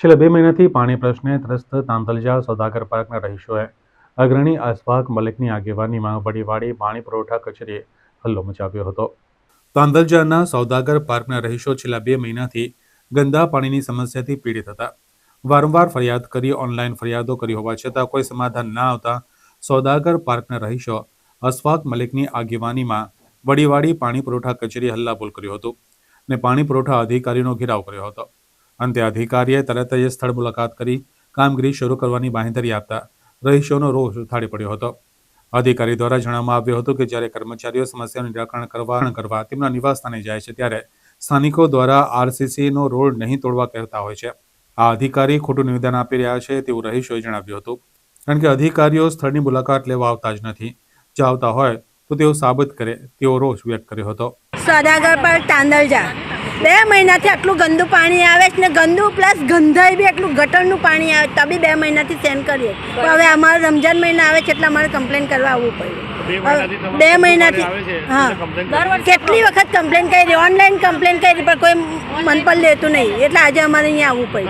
છેલ્લા બે મહિનાથી પાણી પ્રશ્ને ત્રસ્ત તાંતલજા સોદાગર પાર્કના રહીશોએ અગ્રણી અસફાક મલિકની આગેવાનીમાં વડીવાડી પાણી પુરવઠા કચેરીએ હલ્લો મચાવ્યો હતો. તાંદલજાના સૌદાગર પાર્કના રહીશો છેલ્લા બે મહિનાથી ગંદા પાણીની સમસ્યાથી પીડિત હતા. વારંવાર ફરિયાદ કરી ઓનલાઈન ફરિયાદો કરી હોવા છતાં કોઈ સમાધાન ના આવતા સૌદાગર પાર્કના રહીશો અસફાક મલિકની આગેવાનીમાં વડીવાડી પાણી પુરવઠા કચેરી હલ્લાબોલ કર્યું હતું અને પાણી પુરવઠા અધિકારીનો ઘેરાવ કર્યો હતો. અંતે અધિકારીએ તરત જ સ્થળ મુલાકાત કરી કામગીરી શરૂ કરવાની બાંહેધરી આપતા રહીશોનો રોષ ઉથાળી પડ્યો હતો. અધિકારી દ્વારા જણાવવામાં આવ્યું હતું કે જ્યારે કર્મચારીઓ સમસ્યાનું નિરાકરણ કરવા કરવા તેમના નિવાસસ્થાને જાય છે, ત્યારે સ્થાનિકો દ્વારા આરસીસીનો રોડ નહીં તોડવા કહેતા હોય છે. આ અધિકારી ખોટું નિવેદન આપી રહ્યા છે તેવું રહીશોએ જણાવ્યું હતું. કારણ કે અધિકારીઓ સ્થળની મુલાકાત લેવા આવતા જ નથી. જો આવતા હોય તો તેઓ સાબિત કરે તેવો રોષ વ્યક્ત કર્યો હતો. સદાગર પર તાંદલજા. બે મહિનાથી આટલું ગંદુ પાણી આવે છે ને ગંદુ પ્લસ ગંધાઈ બી એટલું ગટરનું પાણી આવે તો બી બે મહિનાથી સેન્ડ કરીએ. તો હવે અમારે રમજાન મહિના આવે છે એટલે અમારે કમ્પ્લેન કરવા આવવું પડ્યું. બે મહિનાથી હા. કેટલી વખત કમ્પ્લેન કરી ઓનલાઈન કમ્પ્લેન કરી પણ કોઈ મન પર લેતું નહીં. એટલે આજે અમારે અહીંયા આવવું પડ્યું.